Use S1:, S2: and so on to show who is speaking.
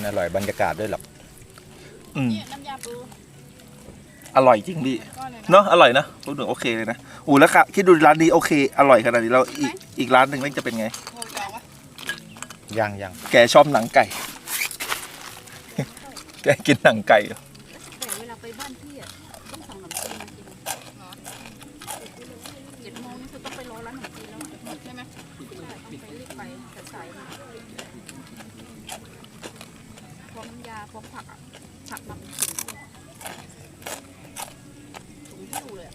S1: มันอร่อยบรรยากาศด้วยหรอก
S2: อืม
S3: เนี่ยน้ำยาปู
S2: อร่อยจริงพี่
S3: ก้อนเลยนะ
S2: เนาะอร่อยนะพูดถึงโอเคเลยนะอู้แล้วค่ะคิดดูร้านนี้โอเค อร่อยขนาดนี้เราอีกอีกร้านหนึ่งแม่งจะเป็นไง
S3: โทรจองวะ
S1: ยังยัง
S2: แกชอบหนังไก่ แกกินหนังไก่เหรอ
S4: แต่เวลาไปบ้านพี่อะต้องสั่งขนมจีนมากินเจ็ดโมงนี่คือต้องไปรอร้านขนมจีนแล้วอะ
S3: ใช่ไหม
S4: ใช่ต้องไปรีบไปแต่สายมาพ วอมัำยาพอกผักอะผักมาเป็นถุงถุงที่ดูเลยอะ